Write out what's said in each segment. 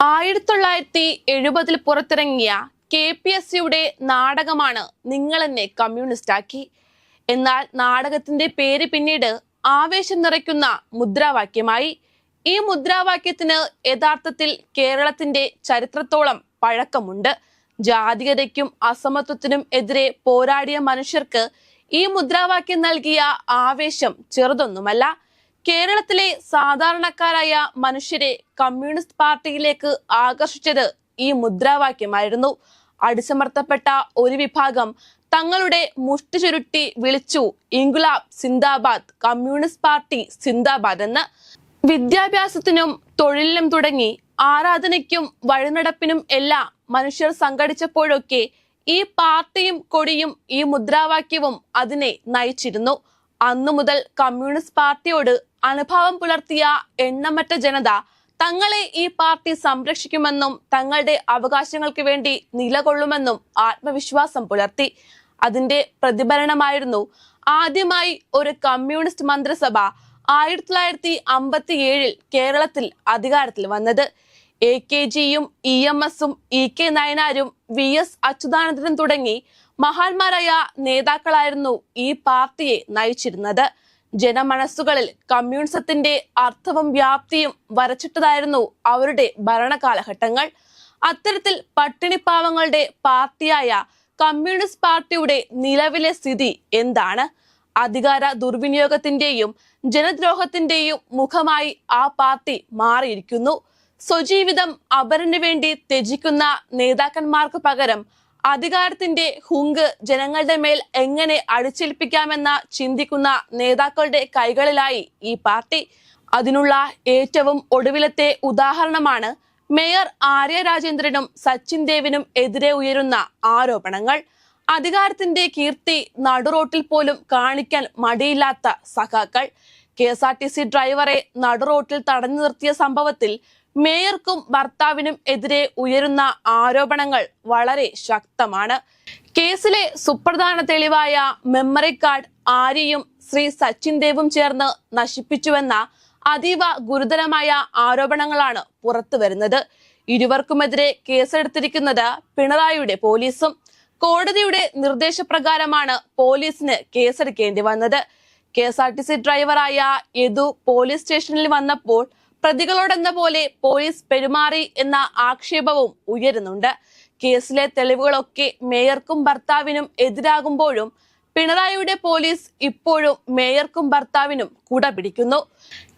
ആയിരത്തി തൊള്ളായിരത്തി എഴുപതിൽ പുറത്തിറങ്ങിയ കെ പി എസ് സിയുടെ നാടകമാണ് നിങ്ങൾ എന്നെ കമ്മ്യൂണിസ്റ്റ് ആക്കി എന്നാൽ നാടകത്തിന്റെ പേര് പിന്നീട് ആവേശം നിറയ്ക്കുന്ന മുദ്രാവാക്യമായി. ഈ മുദ്രാവാക്യത്തിന് യഥാർത്ഥത്തിൽ കേരളത്തിന്റെ ചരിത്രത്തോളം പഴക്കമുണ്ട്. ജാതികതയ്ക്കും അസമത്വത്തിനും എതിരെ പോരാടിയ മനുഷ്യർക്ക് ഈ മുദ്രാവാക്യം നൽകിയ ആവേശം ചെറുതൊന്നുമല്ല. കേരളത്തിലെ സാധാരണക്കാരായ മനുഷ്യരെ കമ്മ്യൂണിസ്റ്റ് പാർട്ടിയിലേക്ക് ആകർഷിച്ചത് ഈ മുദ്രാവാക്യമായിരുന്നു. അടിച്ചമർത്തപ്പെട്ട ഒരു വിഭാഗം തങ്ങളുടെ മുഷ്ടി ചുരുട്ടി വിളിച്ചു ഇംഗുലാബ് സിന്ദാബാദ് കമ്മ്യൂണിസ്റ്റ് പാർട്ടി സിന്ദാബാദ് എന്ന്. വിദ്യാഭ്യാസത്തിനും തൊഴിലിനും തുടങ്ങി ആരാധനയ്ക്കും വഴിനടപ്പിനും എല്ലാം മനുഷ്യർ സംഘടിച്ചപ്പോഴൊക്കെ ഈ പാർട്ടിയും കൊടിയും ഈ മുദ്രാവാക്യവും അതിനെ നയിച്ചിരുന്നു. അന്നു മുതൽ കമ്മ്യൂണിസ്റ്റ് പാർട്ടിയോട് അനുഭാവം പുലർത്തിയ എണ്ണമറ്റ ജനത തങ്ങളെ ഈ പാർട്ടി സംരക്ഷിക്കുമെന്നും തങ്ങളുടെ അവകാശങ്ങൾക്ക് വേണ്ടി നിലകൊള്ളുമെന്നും ആത്മവിശ്വാസം പുലർത്തി. അതിന്റെ പ്രതിഫലനമായിരുന്നു ആദ്യമായി ഒരു കമ്മ്യൂണിസ്റ്റ് മന്ത്രിസഭ ആയിരത്തി തൊള്ളായിരത്തി അമ്പത്തി ഏഴിൽ കേരളത്തിൽ അധികാരത്തിൽ വന്നത്. എ കെ ജിയും ഇ എം എസും ഇ കെ നയനാരും വി എസ് അച്യുതാനന്ദനും തുടങ്ങി മഹാന്മാരായ നേതാക്കളായിരുന്നു ഈ പാർട്ടിയെ നയിച്ചിരുന്നത്. ജനമനസ്സുകളിൽ കമ്മ്യൂണിസത്തിന്റെ അർത്ഥവും വ്യാപ്തിയും വരച്ചിട്ടതായിരുന്നു അവരുടെ ഭരണകാലഘട്ടങ്ങൾ. അത്തരത്തിൽ പട്ടിണിപ്പാവങ്ങളുടെ പാർട്ടിയായ കമ്മ്യൂണിസ്റ്റ് പാർട്ടിയുടെ നിലവിലെ സ്ഥിതി എന്താണ്? അധികാര ദുർവിനിയോഗത്തിന്റെയും ജനദ്രോഹത്തിന്റെയും മുഖമായി ആ പാർട്ടി മാറിയിരിക്കുന്നു. സ്വജീവിതം അപരന് വേണ്ടി ത്യജിക്കുന്ന നേതാക്കന്മാർക്ക് പകരം അധികാരത്തിന്റെ ഹുങ്ക് ജനങ്ങളുടെ മേൽ എങ്ങനെ അടിച്ചേൽപ്പിക്കാമെന്ന ചിന്തിക്കുന്ന നേതാക്കളുടെ കൈകളിലായി ഈ പാർട്ടി. അതിനുള്ള ഏറ്റവും ഒടുവിലത്തെ ഉദാഹരണമാണ് മേയർ ആര്യ രാജേന്ദ്രനും സച്ചിൻ ദേവിനും എതിരെ ഉയരുന്ന ആരോപണങ്ങൾ. അധികാരത്തിന്റെ കീർത്തി നടുറോട്ടിൽ പോലും കാണിക്കാൻ മടിയില്ലാത്ത സഖാക്കൾ. K S R T C ഡ്രൈവറെ നടുറോട്ടിൽ തടഞ്ഞു നിർത്തിയ സംഭവത്തിൽ മേയർക്കും ഭർത്താവിനും എതിരെ ഉയരുന്ന ആരോപണങ്ങൾ വളരെ ശക്തമാണ്. കേസിലെ സുപ്രധാന തെളിവായ മെമ്മറി കാർഡ് ആര്യയും ശ്രീ സച്ചിൻ ദേവും ചേർന്ന് നശിപ്പിച്ചുവെന്ന അതീവ ഗുരുതരമായ ആരോപണങ്ങളാണ് പുറത്തു വരുന്നത്. ഇരുവർക്കുമെതിരെ കേസെടുത്തിരിക്കുന്നത് പിണറായിയുടെ പോലീസും കോടതിയുടെ നിർദ്ദേശപ്രകാരമാണ് പോലീസിന് കേസെടുക്കേണ്ടി വന്നത്. K S R T C ഡ്രൈവറായ യദു പോലീസ് സ്റ്റേഷനിൽ വന്നപ്പോൾ പ്രതികളോടെന്ന പോലെ പോലീസ് പെരുമാറി എന്ന ആക്ഷേപവും ഉയരുന്നുണ്ട്. കേസിലെ തെളിവുകളൊക്കെ മേയർക്കും ഭർത്താവിനും എതിരാകുമ്പോഴും പിണറായിയുടെ പോലീസ് ഇപ്പോഴും മേയർക്കും ഭർത്താവിനും കുട പിടിക്കുന്നു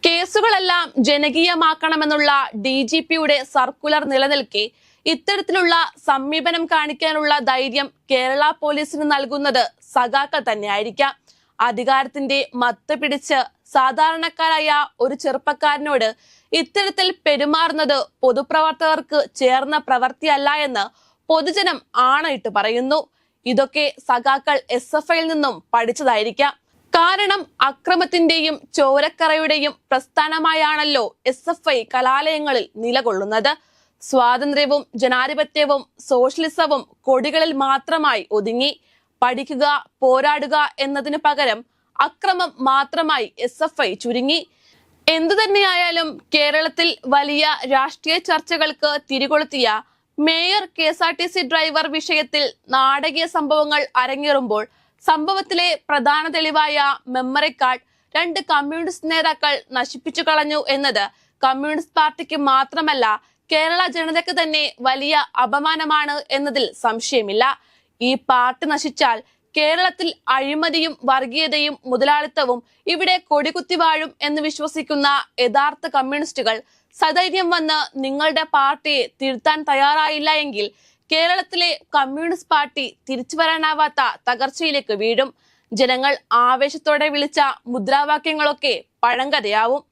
കേസുകളെല്ലാം ജനകീയമാക്കണമെന്നുള്ള ഡി ജി പിയുടെ സർക്കുലർ നിലനിൽക്കെ ഇത്തരത്തിലുള്ള സമീപനം കാണിക്കാനുള്ള ധൈര്യം കേരള പോലീസിന് നൽകുന്നത് സഖാക്കൾ തന്നെയായിരിക്കാം. അധികാരത്തിന്റെ മത്ത് പിടിച്ച് സാധാരണക്കാരായ ഒരു ചെറുപ്പക്കാരനോട് ഇത്തരത്തിൽ പെരുമാറുന്നത് പൊതുപ്രവർത്തകർക്ക് ചേർന്ന പ്രവൃത്തിയല്ല എന്ന് പൊതുജനം ആണയിട്ട് പറയുന്നു. ഇതൊക്കെ സഖാക്കൾ എസ് എഫ് ഐയിൽ നിന്നും പഠിച്ചതായിരിക്കാം. കാരണം അക്രമത്തിന്റെയും ചോരക്കറയുടെയും പ്രസ്ഥാനമായാണല്ലോ എസ് എഫ് ഐ കലാലയങ്ങളിൽ നിലകൊള്ളുന്നത്. സ്വാതന്ത്ര്യവും ജനാധിപത്യവും സോഷ്യലിസവും കൊടികളിൽ മാത്രമായി ഒതുങ്ങി പഠിക്കുക പോരാടുക എന്നതിന് പകരം അക്രമം മാത്രമായി എസ് എഫ് ഐ ചുരുങ്ങി. എന്തു തന്നെയായാലും കേരളത്തിൽ വലിയ രാഷ്ട്രീയ ചർച്ചകൾക്ക് തിരികൊളുത്തിയ mayor K S R T C driver വിഷയത്തിൽ നാടകീയ സംഭവങ്ങൾ അരങ്ങേറുമ്പോൾ സംഭവത്തിലെ പ്രധാന തെളിവായ മെമ്മറി കാർഡ് രണ്ട് കമ്മ്യൂണിസ്റ്റ് നേതാക്കൾ നശിപ്പിച്ചു കളഞ്ഞു എന്നത് കമ്മ്യൂണിസ്റ്റ് പാർട്ടിക്ക് മാത്രമല്ല കേരള ജനതയ്ക്ക് തന്നെ വലിയ അപമാനമാണ് എന്നതിൽ സംശയമില്ല. ഈ പാർട്ടി നശിച്ചാൽ കേരളത്തിൽ അഴിമതിയും വർഗീയതയും മുതലാളിത്തവും ഇവിടെ കൊടികുത്തി വാഴും എന്ന് വിശ്വസിക്കുന്ന യഥാർത്ഥ കമ്മ്യൂണിസ്റ്റുകൾ സധൈര്യം വന്ന് നിങ്ങളുടെ പാർട്ടിയെ തിരുത്താൻ തയ്യാറായില്ല എങ്കിൽ കേരളത്തിലെ കമ്മ്യൂണിസ്റ്റ് പാർട്ടി തിരിച്ചു വരാനാവാത്ത തകർച്ചയിലേക്ക് വീഴും. ജനങ്ങൾ ആവേശത്തോടെ വിളിച്ച മുദ്രാവാക്യങ്ങളൊക്കെ പഴങ്കഥയാവും.